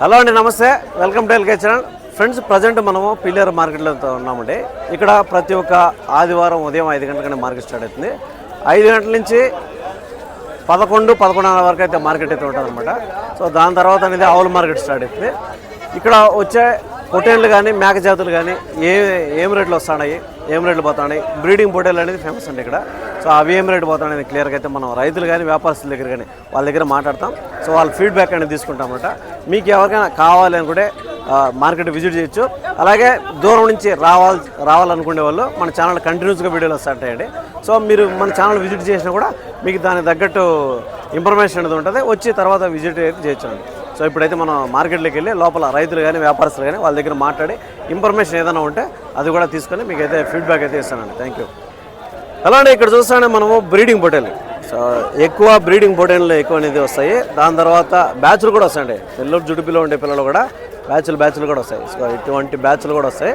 Hello అండి నమస్తే. Welcome to LK channel. Friends present మనము పిల్లర్ మార్కెట్లో ఉన్నామండి. ఇక్కడ ప్రతి ఒక్క ఆదివారం ఉదయం ఐదు గంటలకనే మార్కెట్ స్టార్ట్ అవుతుంది. ఐదు గంటల నుంచి పదకొండు పదకొండున్నర వరకు అయితే మార్కెట్ అయితే ఉంటుందన్నమాట. సో దాని తర్వాత అనేది ఆవుల మార్కెట్ స్టార్ట్ అవుతుంది. ఇక్కడ వచ్చే పొటేళ్ళు కానీ మేక జాతులు కానీ ఏ ఏం రేట్లు వస్తున్నాయి ఏం రేట్లు పోతున్నాయి బ్రీడింగ్ పొటేళ్ళు అనేది ఫేమస్ అండి ఇక్కడ. సో అవి ఏం రేటు పోతున్నాయి క్లియర్గా అయితే మనం రైతులు కానీ వ్యాపారస్తుల దగ్గర కానీ వాళ్ళ దగ్గర మాట్లాడతాం. సో వాళ్ళ ఫీడ్బ్యాక్ అనేది తీసుకుంటాం అనమాట మీకు ఎవరికైనా కావాలి అనుకుంటే మార్కెట్ విజిట్ చేయొచ్చు. అలాగే దూరం నుంచి రావాలి రావాలనుకునే వాళ్ళు మన ఛానల్ కంటిన్యూస్గా వీడియోలు వస్తుంటాయండి సో మీరు మన ఛానల్ విజిట్ చేసినా కూడా మీకు దానికి తగ్గట్టు ఇన్ఫర్మేషన్ అనేది ఉంటుంది. వచ్చి తర్వాత విజిట్ అయితే చేయొచ్చు సో ఇప్పుడైతే మనం మార్కెట్లోకి వెళ్ళి లోపల రైతులు కానీ వ్యాపారస్తులు కానీ వాళ్ళ దగ్గర మాట్లాడి ఇన్ఫర్మేషన్ ఏదైనా ఉంటే అది కూడా తీసుకొని మీకు అయితే ఫీడ్బ్యాక్ అయితే ఇస్తానండి. థ్యాంక్ యూ అలానే ఇక్కడ చూస్తానే మనము బ్రీడింగ్ పొటేల్ సో ఎక్కువ బ్రీడింగ్ పొటేళ్ళు ఎక్కువ అనేది వస్తాయి. దాని తర్వాత బ్యాచ్లు కూడా వస్తాయండి. పిల్లలు జుడిపిలో ఉండే పిల్లలు కూడా బ్యాచ్లు బ్యాచ్లు కూడా వస్తాయి. సో ఇటువంటి బ్యాచ్లు కూడా వస్తాయి.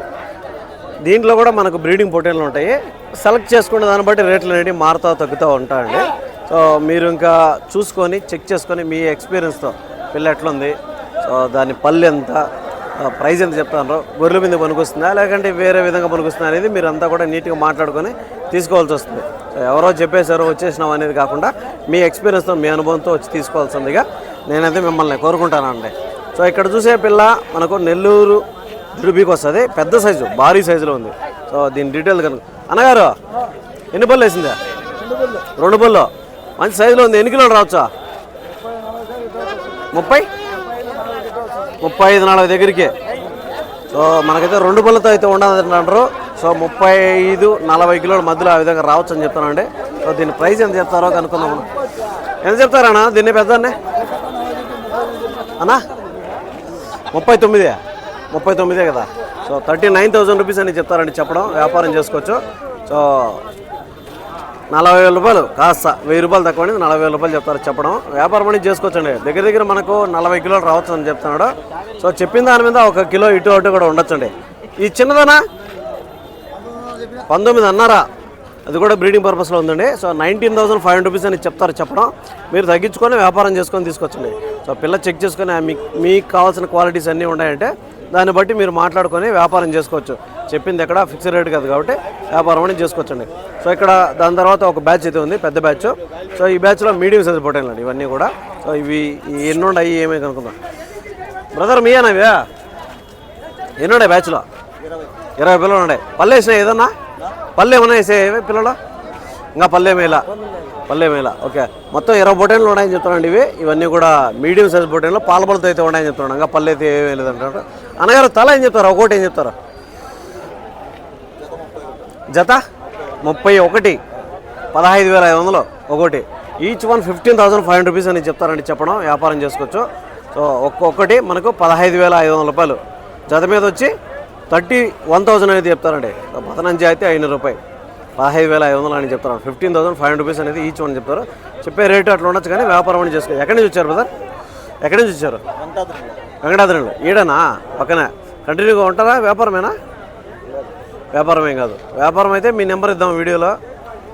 దీంట్లో కూడా మనకు బ్రీడింగ్ పొటేళ్ళు ఉంటాయి. సెలెక్ట్ చేసుకునే దాన్ని బట్టి రేట్లు అనేవి మారుతూ తగ్గుతూ ఉంటాయండి. సో మీరు ఇంకా చూసుకొని చెక్ చేసుకొని మీ ఎక్స్పీరియన్స్తో పిల్ల ఎట్లుంది? సో దాని పల్లె ఎంత? ప్రైజ్ ఎంత చెప్తాను గొర్రెల మీద పనికొస్తుందా లేకంటే వేరే విధంగా పనికొస్తుందా అనేది మీరు అంతా కూడా నీట్గా మాట్లాడుకొని తీసుకోవాల్సి వస్తుంది. సో ఎవరో చెప్పేశారో వచ్చేసినాం అనేది కాకుండా మీ ఎక్స్పీరియన్స్తో మీ అనుభవంతో వచ్చి తీసుకోవాల్సిందిగా నేనైతే మిమ్మల్ని కోరుకుంటానండి. సో ఇక్కడ చూసే పిల్ల మనకు నెల్లూరు జుడిబీకి వస్తుంది. పెద్ద సైజు భారీ సైజులో ఉంది. సో దీని డీటెయిల్ కనుక అన్నగారు ఎన్ని పళ్ళు వేసిందా? రెండు పళ్ళు మంచి సైజులో ఉంది. ఎన్ని కిలోలు రావచ్చా? ముప్పై? ముప్పై ఐదు నలభై దగ్గరికి. సో మనకైతే రెండు పళ్ళతో అయితే ఉండదు అంటారు. సో ముప్పై ఐదు నలభై కిలోల మధ్యలో ఆ విధంగా రావచ్చు అని చెప్తానండి. సో దీని ప్రైస్ ఎంత చెప్తారో కనుక్కుందాం ఎంత చెప్తారన్నా దీన్ని పెద్ద అన్నా? ముప్పై తొమ్మిదే ముప్పై తొమ్మిదే కదా. So thirty nine thousand rupees అని చెప్తారండి చెప్పడం. వ్యాపారం చేసుకోవచ్చు. సో నలభై వేల రూపాయలు. కాస్త వెయ్యి రూపాయలు తక్కువ అండి నలభై వేల రూపాయలు చెప్తారు చెప్పడం. వ్యాపారం అనేది చేసుకోవచ్చండి. దగ్గర దగ్గర మనకు నలభై కిలోలు రావచ్చు అని చెప్తున్నాడు. సో చెప్పిన దాని మీద ఒక కిలో ఇటు అటు కూడా ఉండొచ్చండి. ఈ చిన్నదనా? పంతొమ్మిది అన్నారా? అది కూడా బ్రీడింగ్ పర్పస్లో ఉందండి. So nineteen thousand five hundred rupees అని చెప్తారు చెప్పడం. మీరు తగ్గించుకొని వ్యాపారం చేసుకొని తీసుకొచ్చండి. సో పిల్ల చెక్ చేసుకొని మీకు మీకు కావాల్సిన క్వాలిటీస్ అన్నీ ఉన్నాయంటే దాన్ని బట్టి మీరు మాట్లాడుకొని వ్యాపారం చేసుకోవచ్చు. చెప్పింది ఎక్కడ ఫిక్స్డ్ రేట్ కాదు కాబట్టి వ్యాపారం అనేది చేసుకోవచ్చండి. సో ఇక్కడ దాని తర్వాత ఒక బ్యాచ్ అయితే ఉంది పెద్ద బ్యాచ్. సో ఈ బ్యాచ్లో మీడియం సైజ్ పొటైల్ అండి ఇవన్నీ కూడా. సో ఇవి ఈ ఎన్ని ఉన్నాయి ఏమీ కనుక్కుందాం. బ్రదర్ మీయేనా ఇవే? ఎన్ని బ్యాచ్లో? ఇరవై పిల్లలు ఉన్నాయి పల్లె వేసినాయి ఏదన్నా? పల్లె ఏమన్నా వేసాయి పిల్లలు? ఇంకా పల్లె మేళ? పల్లె మేళ ఓకే. మొత్తం ఇరవై బొటైన్లు ఉన్నాయని చెప్తున్నాండి ఇవి. ఇవన్నీ కూడా మీడియం సైజ్ బొటైన్లు పాలబలతో అయితే ఉన్నాయని చెప్తున్నాడు. ఇంకా పల్లె అయితే ఏమీ లేదంటారు అనగారు తల ఏం చెప్తారు? ఒకటి ఏం చెప్తారు? జత ముప్పై ఒకటి పదహైదు వేల ఐదు వందలు ఒకటి. Each one fifteen thousand five hundred rupees అని చెప్తారండి చెప్పడం వ్యాపారం చేసుకోవచ్చు. సో ఒక్కొక్కటి మనకు పదహైదు వేల ఐదు వందల రూపాయలు. జత మీద వచ్చి థర్టీ వన్ థౌసండ్ అనేది చెప్తారండి. పదనంజి అయితే ఐనూరు రూపాయలు. పదహైదు వేల ఐదు వందలు అని చెప్తారు. Fifteen thousand five hundred rupees అనేది ఈచ్ వన్ చెప్తారు. చెప్పే రేటు అట్లా ఉండొచ్చు కానీ వ్యాపారం అని చేసుకో ఎక్కడి నుంచి వచ్చారు బ్రదర్ ఎక్కడి నుంచి వచ్చారు? వెంకటాద్రిలో. ఈడనా? పక్కనే. కంటిన్యూగా ఉంటారా? వ్యాపారమేనా? వ్యాపారం ఏం కాదు. వ్యాపారం అయితే మీ నెంబర్ ఇద్దాం వీడియోలో.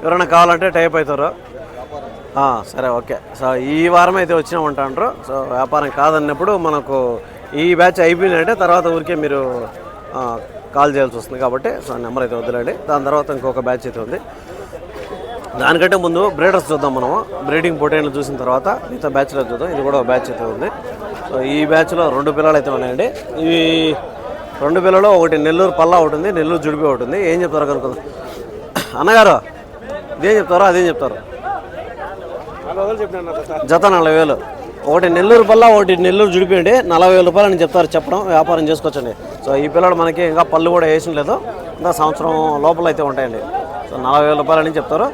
ఎవరైనా కావాలంటే టైప్ అవుతారు. సరే ఓకే. సో ఈ వారం అయితే వచ్చినామంట అంటారు సో వ్యాపారం కాదన్నప్పుడు మనకు ఈ బ్యాచ్ అయిపోయిందంటే తర్వాత ఊరికే మీరు కాల్ చేయాల్సి వస్తుంది కాబట్టి సో నెంబర్ అయితే వదిలేండి దాని తర్వాత ఇంకొక బ్యాచ్ అయితే ఉంది. దానికంటే ముందు బ్రీడర్స్ చూద్దాం మనము. బ్రీడింగ్ పొటైన్లు చూసిన తర్వాత మిగతా బ్యాచ్లో చూద్దాం. ఇది కూడా ఒక బ్యాచ్ అయితే ఉంది. సో ఈ బ్యాచ్లో రెండు పిల్లలు అయితే ఉన్నాయండి. ఈ రెండు పిల్లలు ఒకటి నెల్లూరు పల్లా ఒకటి ఉంది నెల్లూరు జుడిపి ఒకటి ఉంది. ఏం చెప్తారో కనుక్కుందాం. అన్నగారు ఇదేం చెప్తారో అదేం చెప్తారు? జత నలభై వేలు. ఒకటి నెల్లూరు పల్లా ఒకటి నెల్లూరు జుడిపియండి నలభై వేల రూపాయలు అని చెప్తారు చెప్పడం వ్యాపారం చేసుకోవచ్చండి. సో ఈ పిల్లడు మనకి ఇంకా పళ్ళు కూడా వేసిన లేదు. ఇంకా సంవత్సరం లోపల అయితే ఉంటాయండి. సో నలభై వేల రూపాయలు అని చెప్తారు.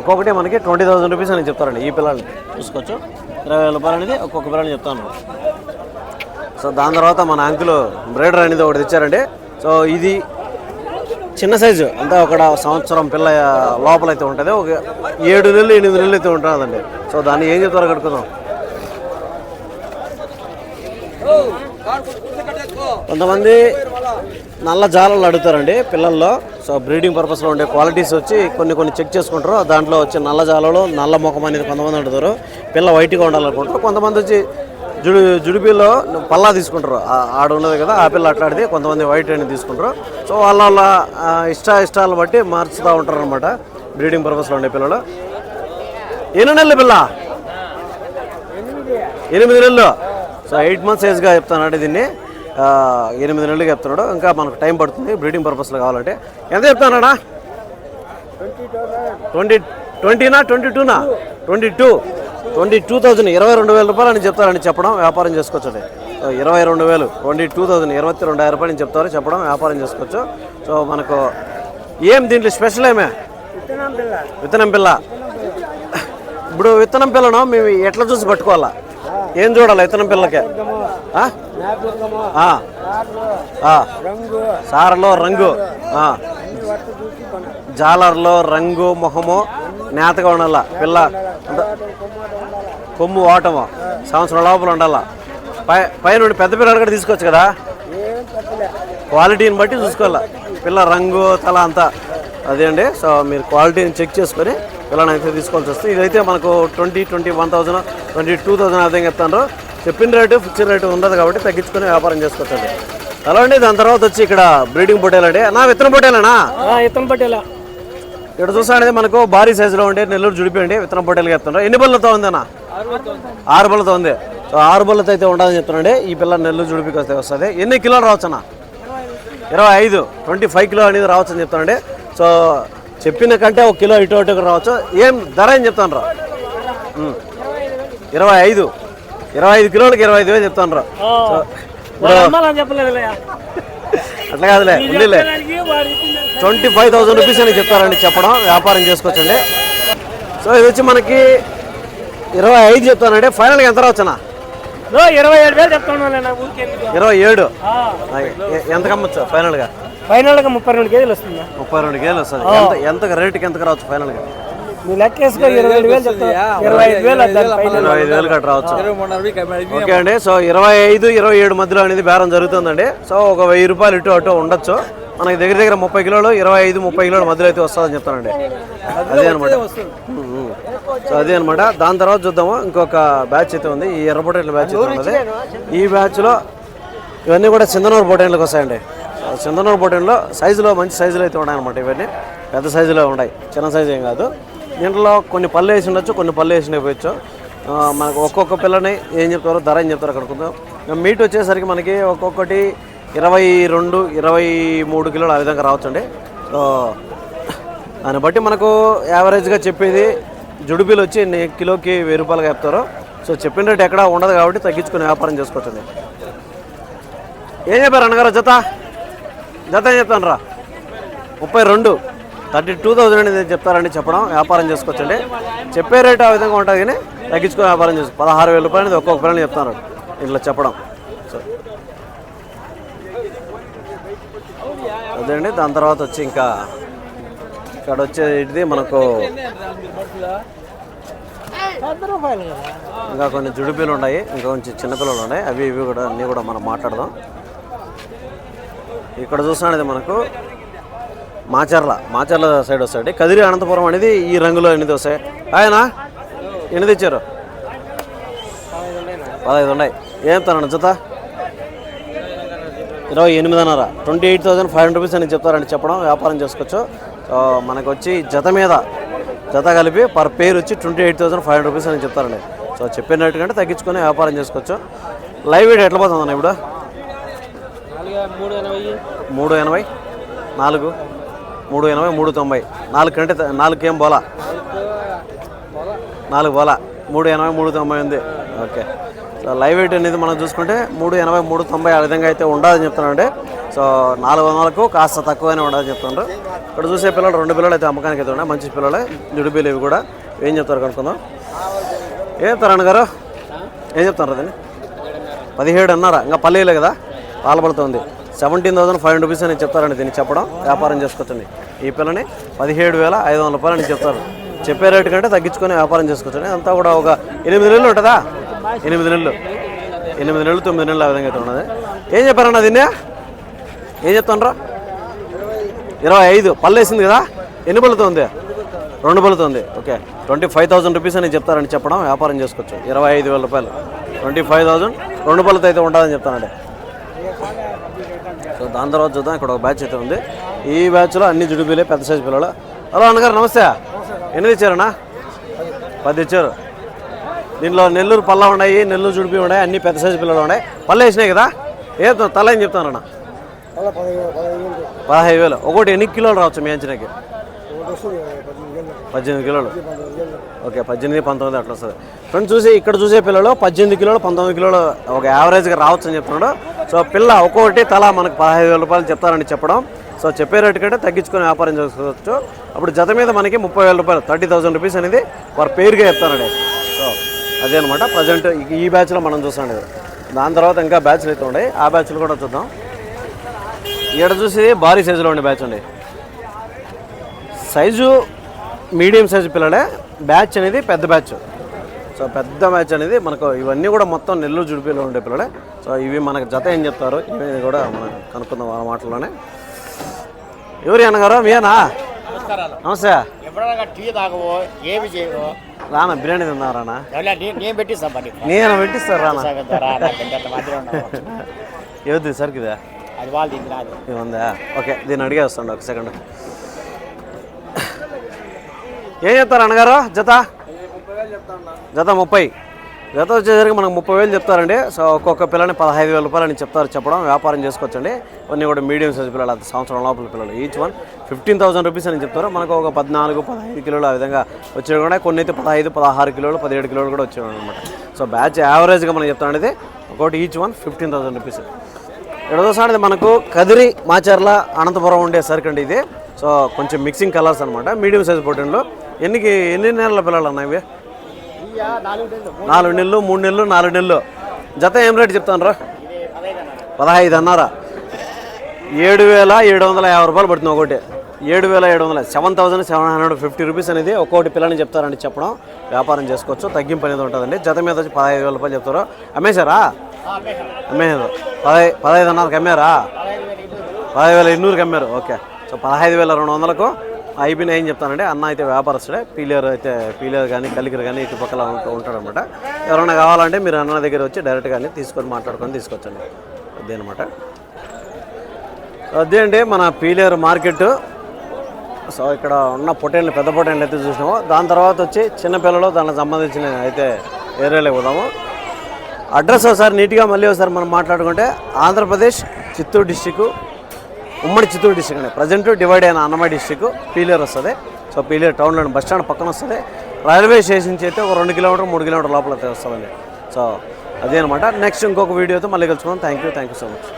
ఒక్కొక్కటి మనకి ట్వంటీ థౌసండ్ రూపీస్ అని చెప్తారండి ఈ పిల్లల్ని. చూసుకోవచ్చు. ఇరవై వేల రూపాయలు అనేది ఒక్కొక్క పిల్లని చెప్తాను. సో దాని తర్వాత మన అంకుల్ బ్రైడర్ అనేది ఒకటి తెచ్చారండి. సో ఇది చిన్న సైజు అంటే ఒక సంవత్సరం పిల్ల లోపల అయితే ఉంటుంది. ఒక ఏడు నెలలు ఎనిమిది నెలలు అయితే ఉంటుందండి సో దాన్ని ఏం చెప్తారో కడుక్కుందాం కొంతమంది నల్ల జాలలు అడుగుతారండి పిల్లల్లో. సో బ్రీడింగ్ పర్పస్లో ఉండే క్వాలిటీస్ వచ్చి కొన్ని కొన్ని చెక్ చేసుకుంటారు. దాంట్లో వచ్చి నల్ల జాలలు నల్ల ముఖం అనేది కొంతమంది అడుగుతారు పిల్ల వైట్గా ఉండాలనుకుంటారు. కొంతమంది వచ్చి జుడి జుడిపిలో పల్లా తీసుకుంటారు. ఆడ ఉన్నది కదా ఆ పిల్ల అట్లాడితే కొంతమంది వైట్ అని తీసుకుంటారు. సో వాళ్ళ వాళ్ళ ఇష్ట ఇష్టాలు బట్టి మార్చుతూ ఉంటారు అనమాట బ్రీడింగ్ పర్పస్లో ఉండే పిల్లలు. ఎన్ని నెలలు పిల్ల? ఎనిమిది నెలలు. సో ఎయిట్ మంత్స్ ఏజ్గా చెప్తానండి దీన్ని. ఎనిమిది నెలలుగా చెప్తున్నాడు. ఇంకా మనకు టైం పడుతుంది బ్రీడింగ్ పర్పస్లో కావాలంటే. ఎంత చెప్తానన్నా ట్వంటీ ట్వంటీనా? Twenty టూనా? Twenty two. Twenty two thousand ఇరవై రెండు వేల రూపాయలు అని చెప్తారని చెప్పడం వ్యాపారం చేసుకోవచ్చు సో ఇరవై రెండు వేలు ట్వంటీ టూ థౌజండ్ ఇరవై రెండాయిరం రూపాయలు అని చెప్తారు చెప్పడం వ్యాపారం చేసుకోవచ్చు. సో మనకు ఏం దీంట్లో స్పెషల్ ఏమే? విత్తనం పిల్ల. ఇప్పుడు విత్తనం పిల్లను మేము ఎట్లా చూసి పట్టుకోవాలా? ఏం చూడాలి విత్తనం పిల్లకి. సారలో రంగు. జాలర్లో రంగు మొహము నేతగా ఉండాల పిల్ల? కొమ్ము ఓటము సంవత్సరం లోపల ఉండాల? పై పైన పెద్ద పిల్లలు కూడా తీసుకోవచ్చు కదా? క్వాలిటీని బట్టి చూసుకోవాలి? పిల్ల రంగు తల అంతా. అదే అండి. సో మీరు క్వాలిటీని చెక్ చేసుకొని పిల్లని అయితే తీసుకోవాల్సి వస్తుంది. ఇదైతే మనకు twenty twenty one thousand twenty two thousand అదే చెప్తాను చెప్పిన రేటు ఫిక్స్డ్ రేటు ఉండదు కాబట్టి తగ్గించుకొని వ్యాపారం చేసుకోవచ్చు అలా అండి దాని తర్వాత వచ్చి ఇక్కడ బ్రీడింగ్ పొట్టేలు అండి. నా విత్తనం పొట్టేలేనా? ఇతను పట్టేలా. ఇక్కడ చూసానేది మనకు భారీ సైజులో ఉండే నెల్లూరు జుడిపోయండి విత్తనం పొట్టేలు చెప్తున్నారు ఎన్ని బళ్ళతో ఉందన్నా? ఆరు బళ్ళతో ఉంది. సో ఆరు బళ్ళతో అయితే ఉండదని చెప్తున్నాండి ఈ పిల్ల నెల్లూరు జుడిపికి వస్తే వస్తుంది. ఎన్ని కిలోలు రావచ్చన్నా? ఇరవై ఐదు. ట్వంటీ ఫైవ్ కిలో అనేది రావచ్చు అని చెప్తానండి సో చెప్పిన కంటే ఒక కిలో ఇటు అటు రావచ్చు. ఏం ధర ఏం చెప్తాను రా. ఇరవై ఐదు. ఇరవై ఐదు కిలోలకి ఇరవై ఐదు వేలు చెప్తాను రా అట్లా కాదులే ఉందిలే ట్వంటీ ఫైవ్ థౌసండ్ రూపీస్ అని చెప్తారండి చెప్పడం వ్యాపారం చేసుకోవచ్చండి. సో ఇది వచ్చి మనకి ఇరవై ఐదు చెప్తానండి ఫైనల్గా ఎంత రావచ్చనా ఇరవై ఏడు వేలు చెప్తాను ఇరవై ఏడు? ఎంత కమ్మచ్చు ఫైనల్గా? ఫైనల్గా ముప్పై రెండు కేజీలు వస్తుందా. ముప్పై రెండు కేలు వస్తుంది. ఎంత ఎంత రేటుకి ఎంత రావచ్చు ఫైనల్గా? నువ్వు లెక్క వేసుకో ఇరవై వేలు చెప్తా ఇరవై ఐదు వేలు ఇరవై ఐదు వేలు కట్ట రావచ్చు. ఓకే అండి. సో ఇరవై ఐదు ఇరవై ఏడు మధ్యలో అనేది బేరం జరుగుతుందండి. సో ఒక వెయ్యి రూపాయలు ఇటు అటు ఉండొచ్చు. మనకి దగ్గర దగ్గర ముప్పై కిలోలు ఇరవై ఐదు ముప్పై కిలోల మధ్యలో అయితే వస్తుందని చెప్తానండి. అదే అనమాట సో అదే అనమాట దాని తర్వాత చూద్దాము. ఇంకొక బ్యాచ్ అయితే ఉంది. ఈ ఎర్రపొటేట్ల బ్యాచ్ అయితే ఉన్నది. ఈ బ్యాచ్లో ఇవన్నీ కూడా చిందనూరు పొటేన్లకు వస్తాయండి. చిందనూరు పొటేన్లో సైజులో మంచి సైజులో అయితే ఉన్నాయన్నమాట ఇవన్నీ. పెద్ద సైజులో ఉన్నాయి. చిన్న సైజు ఏం కాదు. దీంట్లో కొన్ని పళ్ళు వేసి ఉండొచ్చు కొన్ని పళ్ళు వేసి ఉండకపోవచ్చు. మనకు ఒక్కొక్క పిల్లని ఏం చెప్తారో ధర ఏం చెప్తారో ఇక మీట్ వచ్చేసరికి మనకి ఒక్కొక్కటి ఇరవై రెండు ఇరవై మూడు కిలోలు ఆ విధంగా రావచ్చండి. సో దాన్ని బట్టి మనకు యావరేజ్గా చెప్పేది జుడిపీలు వచ్చి నే- కిలోకి వెయ్యి రూపాయలుగా చెప్తారు. సో చెప్పిన రేటు ఎక్కడ ఉండదు కాబట్టి తగ్గించుకుని వ్యాపారం చేసుకోవచ్చండి. ఏం చెప్పారు అన్నగారు జత? జత ఏం చెప్తాను రా ముప్పై రెండు. థర్టీ టూ థౌజండ్ అనేది చెప్తారండి చెప్పడం వ్యాపారం చేసుకోవచ్చండి. చెప్పే రేటు ఆ విధంగా ఉంటుంది కానీ తగ్గించుకొని వ్యాపారం చేసుకో పదహారు వేల రూపాయలు అనేది ఒక్కొక్క పిల్లలు చెప్తారు. ఇట్లా చెప్పడం. అదండి? అండి దాని తర్వాత వచ్చి ఇంకా ఇక్కడ వచ్చేది మనకు ఇంకా కొన్ని జుడిపిలు ఉన్నాయి ఇంకా కొంచెం చిన్నపిల్లలు ఉన్నాయి. అవి ఇవి కూడా అన్నీ కూడా మనం మాట్లాడదాం. ఇక్కడ చూసినది మనకు మాచర్ల మాచర్ల సైడ్ వస్తాయి కదిరి అనంతపురం అనేది ఈ రంగులో ఎనిమిది వస్తాయి. ఆయన? ఎనిమిది ఇచ్చారు పదహైదు ఉన్నాయి. ఏం తన జత? ఇరవై ఎనిమిదిన్నర. Twenty eight thousand five hundred rupees అని చెప్తారని చెప్పడం వ్యాపారం చేసుకోవచ్చు. సో మనకు వచ్చి జత మీద జత కలిపి పర్ పేరు వచ్చి twenty eight thousand five hundred rupees అని చెప్తారండి. సో చెప్పినట్టు కంటే తగ్గించుకొని వ్యాపారం చేసుకోవచ్చు. లైవ్ వీడియో ఎట్లా పోతుందన్న ఇప్పుడు? మూడు ఎనభై నాలుగు మూడు ఎనభై మూడు తొంభై. నాలుగు కంటే త- నాలుగు ఏం బోలా నాలుగు బోలా మూడు ఎనభై మూడు తొంభై ఉంది. ఓకే. లైవ్ వెయిట్ అనేది మనం చూసుకుంటే మూడు ఎనభై మూడు తొంభై ఆ విధంగా అయితే ఉండదని చెప్తున్నానండి. సో నాలుగు వందలకు కాస్త తక్కువనే ఉండదని చెప్తున్నారు ఇక్కడ చూసే పిల్లలు రెండు పిల్లలు అయితే అమ్మకానికి అయితే ఉన్నాయి. మంచి పిల్లలే జుడిపీలు ఇవి కూడా. ఏం చెప్తారు కనుక్కుందాం. ఏం చెప్తారు అన్నగారు ఏం చెప్తారు అదని పదిహేడు అన్నారా ఇంకా పల్లెలే కదా? పాల్పడుతుంది. Seventeen thousand five hundred rupees అని చెప్తారండి దీన్ని చెప్పడం. వ్యాపారం చేసుకోవచ్చండి ఈ పిల్లని పదిహేడు వేల ఐదు వందల రూపాయలు అని చెప్తారు. చెప్పే రేటు కంటే తగ్గించుకొని వ్యాపారం చేసుకోవచ్చండి అంతా కూడా ఒక ఎనిమిది నెలలు ఉంటుందా? ఎనిమిది నెలలు. ఎనిమిది నెలలు తొమ్మిది నెలలు ఆ విధంగా అయితే ఉన్నది. ఏం చెప్పారన్న దీన్ని? ఏం చెప్తానురా ఇరవై ఐదు. పళ్ళేసింది కదా? ఎన్ని పళ్ళతో ఉంది? రెండు పళ్ళతో ఉంది. Okay. Twenty five thousand rupees అని చెప్తారని చెప్పడం వ్యాపారం చేసుకోవచ్చు. ఇరవై ఐదు వేల రూపాయలు. ట్వంటీ ఫైవ్ థౌజండ్ రెండు పళ్ళతో అయితే ఉంటుందని చెప్తానండి. సో దాని తర్వాత చూద్దాం. ఇక్కడ ఒక బ్యాచ్ అయితే ఉంది. ఈ బ్యాచ్లో అన్ని జుడిపిలే పెద్ద సైజు పిల్లలు. హలో అన్నగారు నమస్తే. ఎన్ని ఇచ్చారన్నా పది ఇచ్చారు దీనిలో నెల్లూరు పళ్ళ ఉన్నాయి నెల్లూరు జుడిపి ఉన్నాయి అన్ని పెద్ద సైజు పిల్లలు ఉన్నాయి. పళ్ళు వేసినాయి కదా? ఏ తల ఏం చెప్తానన్నా పదహైదు వేలు. ఒకటి ఎన్ని కిలోలు రావచ్చు మీ అంచనాకి? పద్దెనిమిది కిలోలు. ఓకే పద్దెనిమిది పంతొమ్మిది అట్లా వస్తుంది. ఫ్రెండ్స్ చూసి ఇక్కడ చూసే పిల్లలు పద్దెనిమిది కిలోలు పంతొమ్మిది కిలోలు ఒక యావరేజ్గా రావచ్చు అని చెప్తున్నాడు. సో పిల్ల ఒక్కొక్కటి తలా మనకు పదహైదు వేల రూపాయలు చెప్తారని చెప్పడం. సో చెప్పే రేటు కంటే తగ్గించుకొని వ్యాపారం చేసుకోవచ్చు. అప్పుడు జత మీద మనకి ముప్పై వేల రూపాయలు థర్టీ థౌసండ్ రూపీస్ అనేది వారి పేరుగా చెప్తానండి సో అదే అనమాట ప్రజెంట్ ఈ బ్యాచ్లో మనం చూస్తాం దాని తర్వాత ఇంకా బ్యాచ్లు అయితే ఉన్నాయి. ఆ బ్యాచ్లు కూడా చూద్దాం. ఇక్కడ చూసి భారీ సైజులో ఉండే బ్యాచ్ అండి. సైజు మీడియం సైజు పిల్లలే. బ్యాచ్ అనేది పెద్ద బ్యాచ్. సో పెద్ద బ్యాచ్ అనేది మనకు ఇవన్నీ కూడా మొత్తం నెల్లూరు జుడిపిలో ఉండే పిల్లలే. సో ఇవి మనకు జత ఏం చెప్తారు ఇవి కూడా మనం కనుక్కుందాం వాళ్ళ మాటల్లోనే. ఎవరి అన్నగారు? మీనా నమస్తే. ఎప్పుడైనా టీ తాగవో ఏమి చేయవో. రానా బిర్యానీ తిన్నా రానా? నేను పెట్టిస్తా పని నేను పెట్టిస్తారు రానా? ఏది సరికిదా అది వాళ్ళు ఇది ఉందా? ఓకే దీన్ని అడిగే వస్తాండి ఒక సెకండ్ ఏం చెప్తారు అన్నగారు? జత? జత ముప్పై. జత వచ్చేసరికి మనకు ముప్పై వేలు చెప్తారండి. సో ఒక్కొక్క పిల్లని పదహైదు వేల రూపాయలు అని చెప్తారు చెప్పడం వ్యాపారం చేసుకోవచ్చండి. కొన్ని కూడా మీడియం సైజ్ పిల్లలు సంవత్సరం లోపల పిల్లలు each one fifteen thousand rupees అని చెప్తారు మనకు ఒక పద్నాలుగు పదహైదు కిలోలు ఆ విధంగా వచ్చేవి కూడా కొన్ని అయితే పదహైదు పదహారు కిలోలు పదిహేడు కిలోలు కూడా వచ్చేవి అనమాట సో బ్యాచ్ యావరేజ్గా మనం చెప్తాం అనేది ఒకటి each one fifteen thousand rupees ఇక్కడ మనకు కదిరి మాచర్ల అనంతపురం ఉండే సరుకు అండి ఇది. సో కొంచెం మిక్సింగ్ కలర్స్ అనమాట మీడియం సైజ్ పొట్టెన్లో ఎన్నికి ఎన్ని నెలల పిల్లలు అన్న ఇవి? నాలుగు నెలలు మూడు నెలలు నాలుగు నెలలు. జత ఏం రేటు చెప్తాను రా పదహైదు అన్నారా? ఏడు వేల ఏడు వందల యాభై రూపాయలు పడుతుంది ఒకటి. ఏడు వేల ఏడు వందల seven thousand seven hundred fifty rupees అనేది ఒక్కొక్కటి పిల్లని చెప్తారని చెప్పడం వ్యాపారం చేసుకోవచ్చు తగ్గింపు అనేది ఉంటుందండి. జత మీద వచ్చి పదహైదు వేల రూపాయలు చెప్తారు. అమ్మేశారా? అమ్మేశారు. పదహై పదహైదు అన్నరకు అమ్మారా పదహైదు వేల ఎన్నూరుకి అమ్మారు ఓకే. సో పదహైదు వేల రెండు వందలకు అయిపోయినా ఏం చెప్తానంటే అన్న అయితే వ్యాపారస్తుడే పీలియర్ అయితే పీలియర్ కానీ కలికర్ కానీ ఇటుపక్కల ఉంటూ ఉంటాడనమాట. ఎవరైనా కావాలంటే మీరు అన్న దగ్గర వచ్చి డైరెక్ట్ కానీ తీసుకొని మాట్లాడుకొని తీసుకొచ్చండి. అదే అనమాట అదే అండి మన పీలియర్ మార్కెట్. సో ఇక్కడ ఉన్న పొటేన్లు పెద్ద పొటేన్లు అయితే చూసినాము. దాని తర్వాత వచ్చి చిన్నపిల్లలు దానికి సంబంధించిన అయితే ఏరియాలోకి పోదాము. అడ్రస్ ఒకసారి నీట్గా మళ్ళీ ఒకసారి మనం మాట్లాడుకుంటే ఆంధ్రప్రదేశ్ చిత్తూరు డిస్టిక్ ఉమ్మడి చిత్తూరు డిస్టిక్ అండి ప్రజెంట్ డివైడ్ అయిన అన్నమయ్య డిస్టిక్ పీలియర్ వస్తుంది. సో పీలియర్ టౌన్లోని బస్ స్టాండ్ పక్కన వస్తుంది. రైల్వే స్టేషన్ నుంచి అయితే ఒక రెండు కిలోమీటర్ మూడు కిలోమీటర్ లోపల అయితే వస్తుందండి. సో అదే అనమాట నెక్స్ట్ ఇంకొక వీడియోతో మళ్ళీ కలుసుకుందాం. Thank you thank you so much